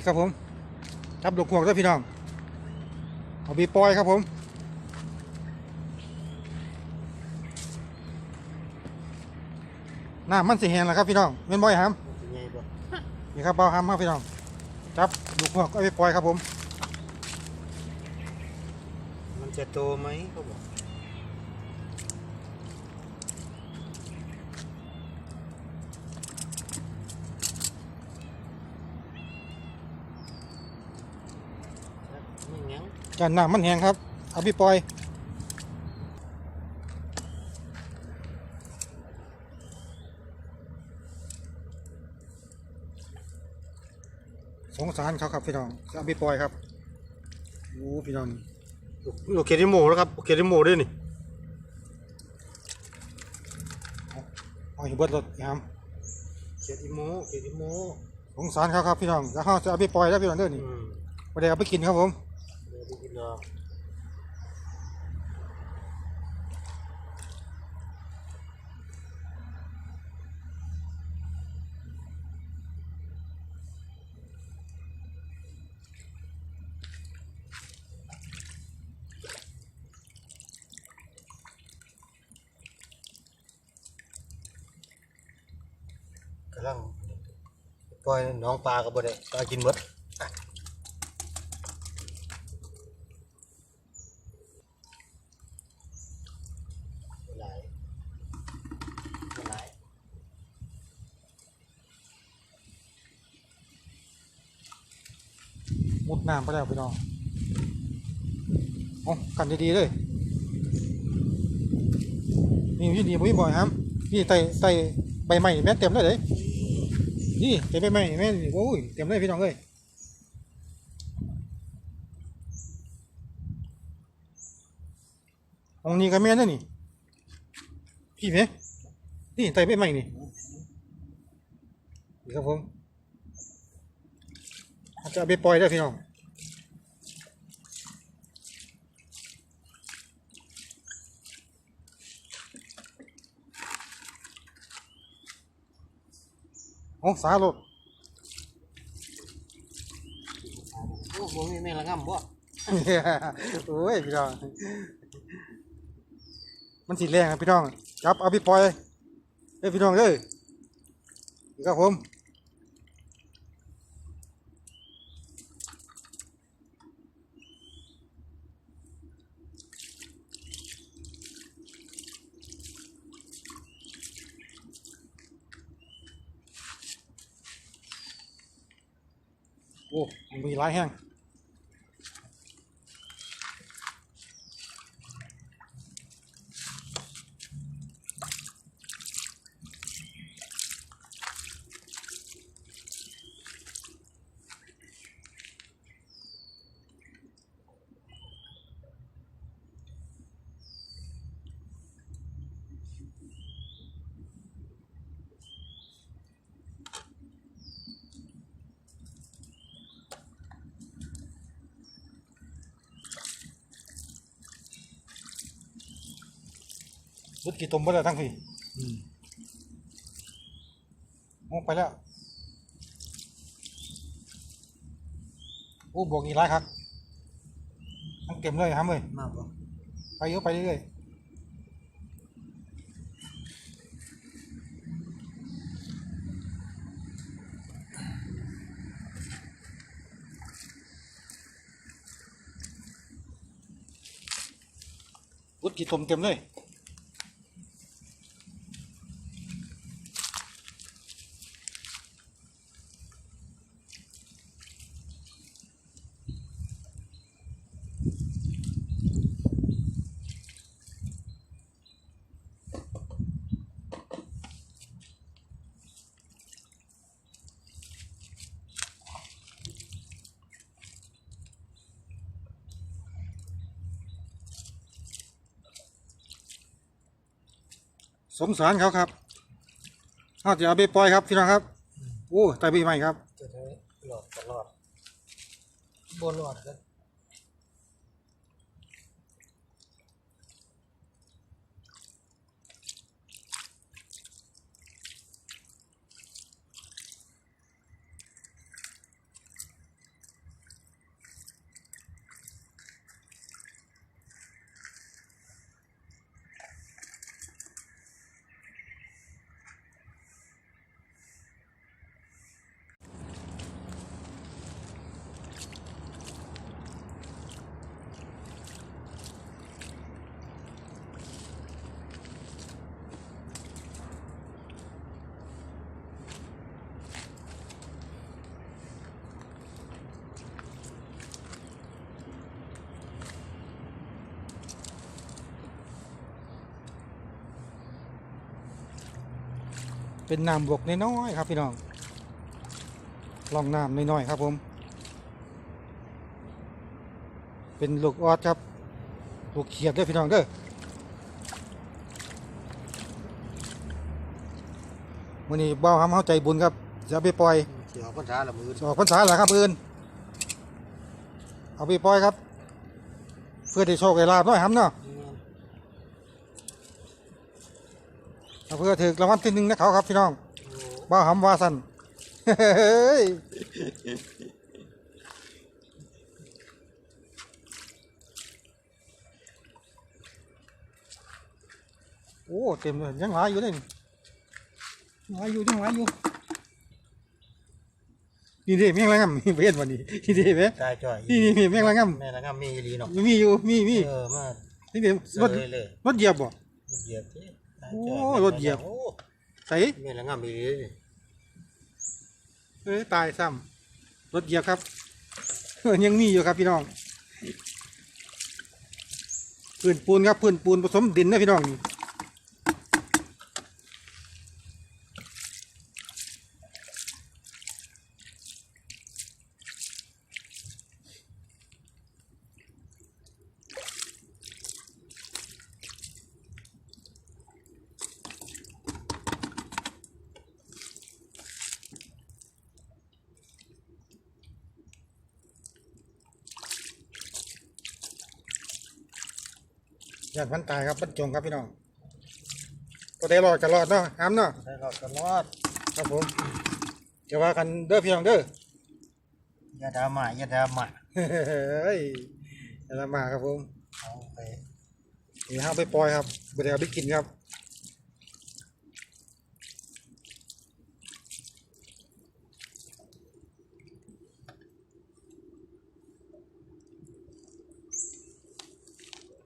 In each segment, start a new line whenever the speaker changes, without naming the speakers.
นี่ครับผมจับลูกหวกด้วยพี่น้อง เอาบีปล่อยครับผมน้ำมันสีแห้งแล้วครับพี่น้องเม่นบ่อยครับ
เป็นไงบ่
นี่ครับเบาห้ามครับพี่น้องจับลูกหวกเอาไปปล่อยครับผม
มันจะโตไหมเขาบอกไม่ งั้ง
จานน้ำมันแห้งครับเอาไปปล่อยสงสารเขาครับพี่น้องจะเอาไปปล่อยครับโอ้พี่น้องนี่
ลูกเคดิโมแล้วครับเคดิโมด้วยนี่
เอาอยู่เบิดรถนะครับ
เคดิโมเคดิโม
สงสารเขาครับพี่น้องแล้วเขาจะเอาไปปล่อยแล้วพี่น้องเด้อนี่
อืม
ไม่ได้เอาไปกินครับผม
เดี๋ยวไปกินดอกกำลังปล่อยน้องปลากับบ่ได้ปลากินหมดอะบ่หลายบ่หลาย
มุดน้ำไปแล้วพี่น้องเอากันดีๆเลยนี่ยู่นี่บ่อยครับนี่ไต่ไต่ใบไม้นี่แม่เต็มเลยเด้นี่ไต่ใบไม้นี่แม่โอ้ยเต็มเลยพี่น้องเอ้ยตรงนี้ก็แม่นนี่พี่เมนี่ไต่ใบไม้นี่นี่ครับผม จจะเอาไปปล่อยได้อพี่น้องโอ้สาโลด
โอ้โหมีแม่งละง่ำบ่
โอ้ยพี่น้อง มันสีแรงนะพี่น้อง จับเอาไปปล่อยเอ้ยพี่น้องเอ้ยนี่ครับผม โอ้มันมีหลายแห้ง รุดกี่ตมไปแล้วทั้งพี่โอ้ไปแล้วโอ้บวกอีกหลายครับทั้งเต็มเลยครับเลย
มาบ่
ไปเยอะไปเรื่อยๆรุดกี่ตมเต็มเลย สมสารเขาครับเขาจะเอาไปปล่อยครับพี่น้องครับโอ้ตายไปใหม่ครับ
จะได้หลอดตลอดบนหลอดกับ
เป็นน้ำบกน้อยๆครับพี่น้องลองน้ำน้อยๆครับผม เป็นลูกออดครับลูกเขียดเด้อพี่น้องเด้อวันนี้เบ้าห้ำเข้าใจบุญครับจะเอาไปปล่อย
เสียวพันธาละมือ
ออกพรรษาเหรอครับอื่นเอาไปปล่อยครับ เพื่อได้โชคได้ลาบน้อยห้ำเนาะ เอาเพื่อถึกรางวัลที่หนึ่งนะเขาครับพี่น้องบ้าหำว่าสันเฮ้ยโอ้เต็มเลยยังหลายอยู่เลยนี่ยังหลายอยู่ยังหลายอยู่นี่เด้แมงละงำมีเห็นวันนี้นี่เด้ไหม
ตายจ่อย
นี่นี่นี่แมงละง
แม่ละงามมีอีหลีเนาะำ
มีอยู่มีมี
เออมา
นี่เด้
เส
รถ
ยเลย
รถเหยียบบ่
รถเหยียบที่ตาย
โอ้
จ่
รถเหยียบ
โอ้
ใส่
แม่ละงามอีหลีนี่
เอ้ยตายซ้ำรถเหยียบครับ ยังมีอยู่ครับพี่น้องพื้นปูนครับพื้นปูนผสมดินนะพี่น้อง นี่ญาติพันตายครับบรรจงครับพี่น้องก็ได้รอดจะรอดเนาะห้ามเนาะ
ได้รอดกันรอด
ครับผมจะว่ากันเด้อพี่น้องเด้อ
อย่าดราม่าอย่าดราม่า
เฮ้ยอย่าละมาครับผม
เอาไป
นี่ห้าไปปล่อยครับบ่ได้เอาไปกินครับ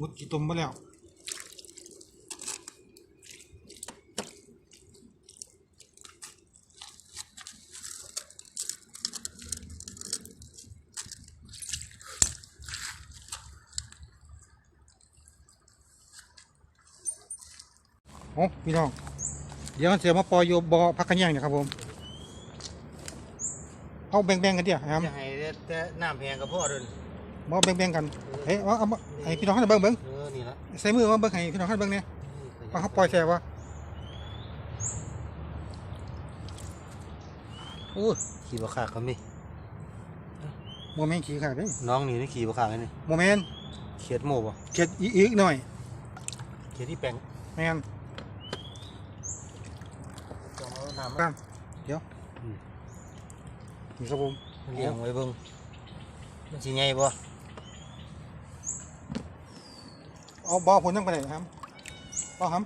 มุดกี่ตุ่มมาแล้วโอ้พี่น้อง เดี๋ยวเสียมาปล่อยอยู่บ่อพักกันย่างเนี่ยครับผม เอาแบ่งๆกันเดี๋ยวครับ
อย่าให้แต่น้ำแพงกับพ่อเดิน
มาแบ่งๆกัน เฮ้ยเอาเอามา ให้พี่น้องให้เบิ่งเบิ่ง
เออนี่ละ
ใส่มือมาเบิ่งให้พี่น้องให้เบิ่งเนี่ยว่าเขาปล่อยแช่วะโอ้ย
ขี่บะขาเขามี
โมเมนต์ขี่ขาดเด้
น้องนี่นี่ขี่บะขาเลยนี่
โมเมนต์
เขียดหมูป่ะ
เขียดอีอีกหน่อย
เขียดที่แปลง
แมน
ต้องเอาน้ำ
กั
มาน
เดี๋ยวนี่ครับผม
เลี้ยงไว้เบิ่งมันสิใหญ่บ่
เอาบ่อพุ่นยังไปไหนครับบ่อครับ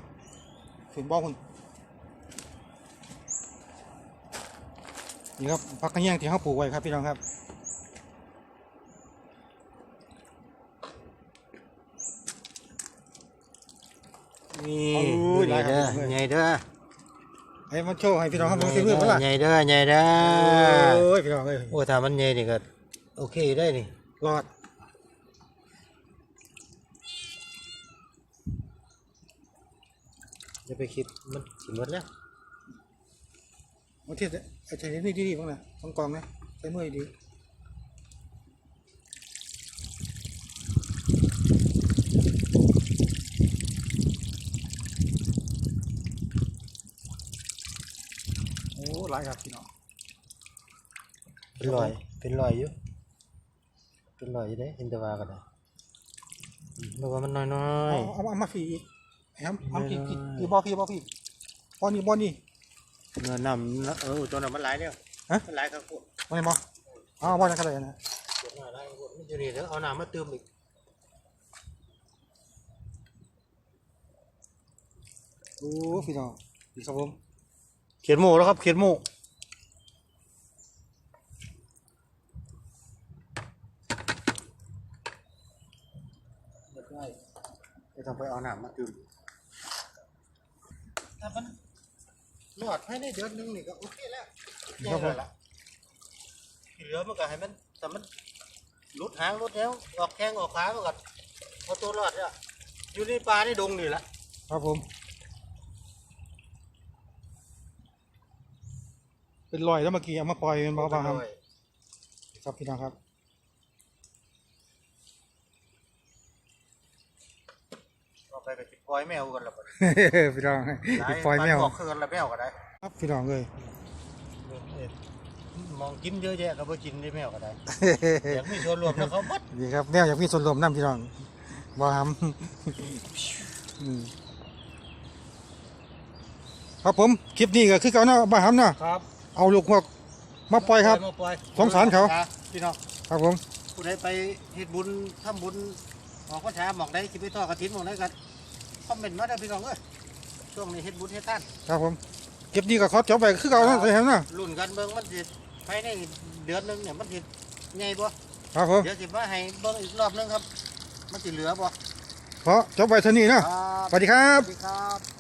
ถึงบ่อพุ่นนี่ครับพักกันย่างที่เขาปลูกไว้ครับพี่น้องครับ
นี่
โอ้ยหลายครับ
เด้อใหญ่เด้อ
ให้มันโชว์ให้พี่น้องครับลองใส่มือเปล่าล่ะ
ใหญ่เด้อใหญ่เด้อ
โอ้ยพี่น้องเอ้ย
โอ้ถ้ามันใหญ่นี่ก็โอเคได้นี่
รอด
อย่าไปคิดมันสิหมดแล้ว
มาเทียบไอ้ใช้นี่ดีๆบ้างนะสองกองนะใส่มือดีโอ้หลายครับพี่น้อง
เป็นรอยเป็นรอยอยู่เป็นรอยอยู่เด้อินทวาก็ได้อืมนึกว่ามันน้อย
เอาเอาเอามาฟรีอีก แฮมเอาพี่พี่พี่บ่พี่บ่พี่บ่นี่บ่นี่
ๆเนื้อน้ำเออตัวนั้นมันหลายแล้ว
ฮะ
มันหลายครับพวก
บ่นี่บ่เอาบ่นั่นก็ได้นะ
เดี๋ยวหน้าหลายครับพวกมันอยู่นี่เดี๋ยวเอาน้ำมาเติมอีก
โอ้พี่น้องพี่ครับผม
เขียนหมูแล้วครับเขียนหมูเรียบร้อยเดี๋ยวต้องไปเอาน้ำมาเติม ถ้ามันรอดภายในเดือนหนึงนี่ก็โอเคแล้ว
ครับผม
ละที่เหลือมันก็ให้มันแต่มันหลุดหางหลุดแล้วออกแข้งออกขามันก็เอาตัวรอดเนี่ยอยู่ในป่าในดงนี่แหละ
ครับผม เป็นรอยแล้วเมื่อกี้เอามาปล่อยเป็นเบาๆครับ
ร้อย
ครับพี่น้องครับ
ต่อไปก็สิป ล่อยแมวกันละบัด
พี่น้อง
หลาย
ปล่อยแมว
บ้านบอกคือกันละแมวก็ได้
ครับพี่น้องเลย
มองกินเยอะแยะก็บ่กินได้แมวก็ได้อยากมีส่วนรวมนะเขาบด
ดีครับแมวอยากมีส่วนรวมน้ำพี่น้องบ่ทำอืมครับผมคลิปนี้ก็คือเก่าเนาะบ่ทำเนาะ
ครับ
เอาลูกหัวกมาปล่อยครับ
มาปล่อย
สงสารเขา
พี่น้อง
ครับผม
ผู้ใดไปเฮ็ดบุญทำบุญออกพรรษาหมองใดสิไปทอดกฐินหมองใดกัน คอมเมนต์มาเด้อพี่น้องเอ้ยช่วงนี้เฮ็ดบุญเฮ็ดทาน
ครับผมคลิปนี้ก็ขอจบไปคือเก่าเนาะใช่ไหมเนาะ
รุ่นกันเบิ่งมันสิภายในเดือนหนึงเนี่ยมันสิใหญ่บ่
ครับผม
เดี๋ยวสิมาให้เบิ่งอีกรอบหนึงครับ มันสิเหลือบ่
ขอจบไปเท่านี้เนาะ
ครับ
สวัสดีครับ
สวัสดีครับ